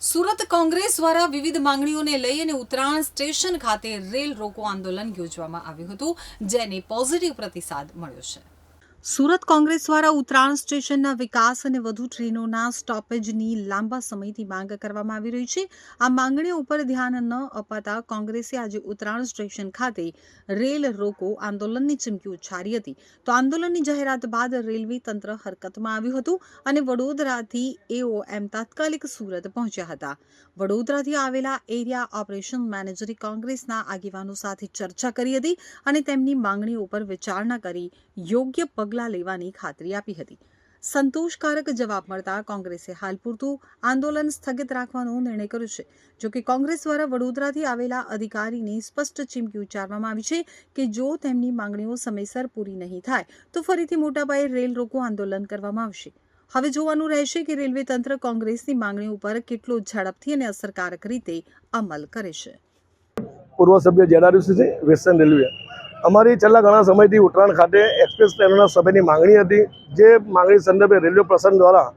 સુરત કોંગ્રેસ દ્વારા વિવિધ માંગણીઓને લઈ અને ઉત્તરાયણ સ્ટેશન ખાતે રેલ રોકો આંદોલન યોજવામાં આવ્યું હતું, જેને પોઝિટિવ પ્રતિસાદ મળ્યો છે. સુરત કોંગ્રેસ દ્વારા ઉત્તરાયણ સ્ટેશનના વિકાસ અને વધુ ટ્રેનોના સ્ટોપેજની લાંબા સમયથી માંગ કરવામાં આવી રહી છે. આ માંગણીઓ ઉપર ધ્યાન ન અપાતા કોંગ્રેસે આજે ઉત્તરાયણ સ્ટેશન ખાતે રેલ રોકો આંદોલનની ચીમકી ઉચ્ચારી હતી. તો આંદોલનની જાહેરાત બાદ રેલવે તંત્ર હરકતમાં આવ્યું હતું અને વડોદરાથી એઓ એમ તાત્કાલિક સુરત પહોંચ્યા હતા. વડોદરાથી આવેલા એરિયા ઓપરેશન મેનેજરે કોંગ્રેસના આગેવાનો સાથે ચર્ચા કરી હતી અને તેમની માંગણીઓ ઉપર વિચારણા કરી યોગ્ય પગલાં લેવાની ખાતરી આપી હતી. સંતોષકારક જવાબ મળતા કોંગ્રેસે હાલ પૂરતું આંદોલન સ્થગિત રાખવાનો નિર્ણય કર્યો છે. જો કે કોંગ્રેસ દ્વારા વડોદરાથી આવેલા અધિકારીને સ્પષ્ટ ચીમકી ઉચ્ચારવામાં આવી છે કે જો તેમની માંગણીઓ સમયસર પૂરી નહીં થાય, તો ફરીથી મોટાપાયે રેલ રોકો આંદોલન કરવામાં આવશે. હવે જોવાનું રહેશે કે રેલવે તંત્ર કોંગ્રેસની માંગણી ઉપર કેટલો ઝડપથી અને અસરકારક રીતે અમલ કરે છે. પૂર્વ સભ્ય જેડારુસી વેસ્ટર્ન રેલવે. અમારી છેલ્લા ઘણા સમયથી ઉત્તરાયણ ખાતે એક્સપ્રેસ ટ્રેનોના સમયની માંગણી હતી. જે માંગણી સંદર્ભે રેલવે પ્રશાસન દ્વારા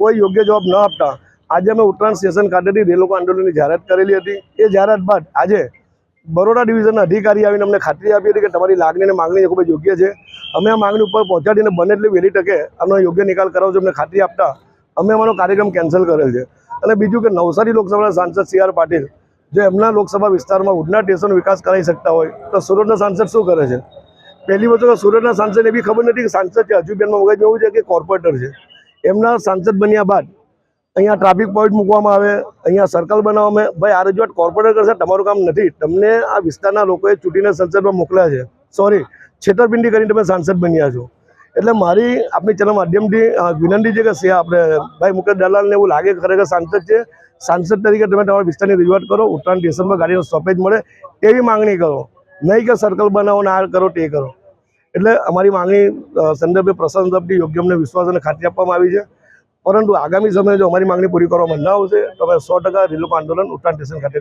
કોઈ યોગ્ય જવાબ ન આપતા આજે અમે ઉત્તરાયણ સ્ટેશન ખાતેથી રેલ આંદોલનની જાહેરાત કરેલી હતી. એ જાહેરાત બાદ આજે બરોડા ડિવિઝનના અધિકારી આવીને અમને ખાતરી આપી હતી કે તમારી લાગણી અને માંગણી ખૂબ જ યોગ્ય છે. અમે આ માંગણી ઉપર પહોંચાડીને બને એટલી વહેલી તકે આનો યોગ્ય નિકાલ કરાવજો અમને ખાતરી આપતા અમે અમારો કાર્યક્રમ કેન્સલ કરેલ છે. અને બીજું કે નવસારી લોકસભાના સાંસદ સી પાટીલ જો એમના લોકસભા વિસ્તારમાં ઉડના સ્ટેશનનો વિકાસ કરાવી શકતા હોય, તો સુરતના સાંસદ શું કરે છે? પહેલી વસ્તુ કે સુરતના સાંસદને બી ખબર નથી કે સાંસદ છે, હજુ બી એમના એવું છે કે કોર્પોરેટર છે. એમના સાંસદ બન્યા બાદ અહીંયા ટ્રાફિક પોઈન્ટ મૂકવામાં આવે, અહીંયા સર્કલ બનાવવામાં ભાઈ, આ રજૂઆત કોર્પોરેટર કરશે, તમારું કામ નથી. તમને આ વિસ્તારના લોકોએ ચૂંટીને સંસદમાં મોકલ્યા છે. સોરી છેતરપિંડી કરીને તમે સાંસદ બન્યા છો. એટલે મારી આપણી ચેનલ માધ્યમથી વિનંતી છે કે સે આપણે ભાઈ મુકેશ દલાલને એવું લાગે ખરેખર સાંસદ છે. સાંસદ તરીકે તમે તમારા વિસ્તારની રજૂઆત કરો, ઉત્તરાયણ સ્ટેશનમાં ગાડીનો સ્ટોપેજ મળે તેવી માંગણી કરો. નહીં કે સર્કલ બનાવો ને આ કરો તે કરો. એટલે અમારી માંગણી સંદર્ભે પ્રશાસન તરફથી યોગ્ય અમને વિશ્વાસ અને ખાતરી આપવામાં આવી છે. પરંતુ આગામી સમયે જો અમારી માંગણી પૂરી કરવામાં ન આવશે, તો અમે સો ટકા રેલો આંદોલન ઉત્તરાયણ સ્ટેશન ખાતે